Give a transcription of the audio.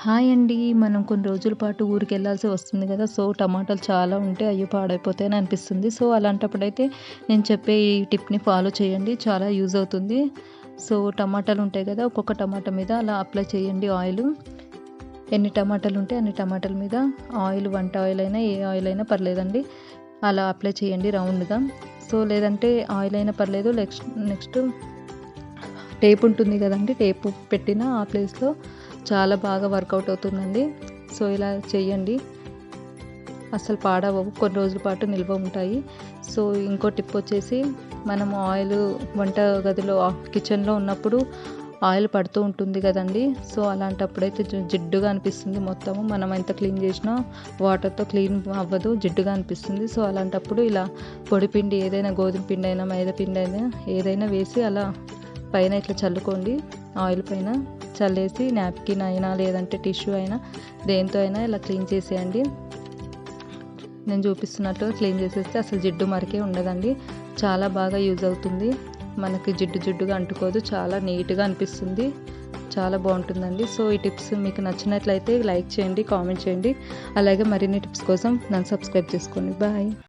Hi అండి. మనం కొన్ని రోజుల పాటు ఊరికి వెళ్ళాల్సి వస్తుంది కదా. సో టమాటాలు చాలా ఉంటే అయ్యో పాడైపోతాయని అనిపిస్తుంది. సో అలాంటప్పుడైతే నేను చెప్పే ఈ టిప్ని ఫాలో చేయండి. చాలా యూజ్ అవుతుంది. సో టమాటాలు ఉంటాయి కదా ఒక్కొక్క టమాటా మీద అలా అప్లై చేయండి ఆయిల్. ఎన్ని టమాటాలు ఉంటే అన్ని టమాటాల మీద ఆయిల్ వంట ఆయిల్ అయినా ఏ ఆయిల్ అయినా పర్లేదండి. అలా అప్లై చేయండి రౌండ్గా. సో లేదంటే ఆయిల్ అయినా పర్లేదు. నెక్స్ట్ నెక్స్ట్ టేప్ ఉంటుంది కదండి టేప్ పెట్టిన ఆ ప్లేస్లో చాలా బాగా వర్కౌట్ అవుతుందండి. సో ఇలా చేయండి అసలు పాడవవు కొన్ని రోజుల పాటు నిల్వ ఉంటాయి. సో ఇంకో టిప్ వచ్చేసి మనం ఆయిల్ వంట గదిలో కిచెన్లో ఉన్నప్పుడు ఆయిల్ పడుతూ ఉంటుంది కదండి. సో అలాంటప్పుడైతే జిడ్డుగా అనిపిస్తుంది మొత్తము. మనం ఎంత క్లీన్ చేసినా వాటర్తో క్లీన్ అవ్వదు జిడ్డుగా అనిపిస్తుంది. సో అలాంటప్పుడు ఇలా పొడి పిండి ఏదైనా గోధుమ పిండి అయినా మైదా పిండి అయినా ఏదైనా వేసి అలా పైన ఇట్లా చల్లుకోండి ఆయిల్ పైన చల్లేసి నాప్కిన్ అయినా లేదంటే టిష్యూ అయినా దేంతో అయినా ఇలా క్లీన్ చేసేయండి. నేను చూపిస్తున్నట్టు క్లీన్ చేసేస్తే అసలు జిడ్డు మరకే ఉండదండి. చాలా బాగా యూజ్ అవుతుంది. మనకి జిడ్డు జిడ్డుగా అంటుకోదు చాలా నీట్గా అనిపిస్తుంది. చాలా బాగుంటుందండి. సో ఈ టిప్స్ మీకు నచ్చినట్లయితే లైక్ చేయండి కామెంట్ చేయండి. అలాగే మరిన్ని టిప్స్ కోసం నన్ను సబ్స్క్రైబ్ చేసుకోండి. బాయ్.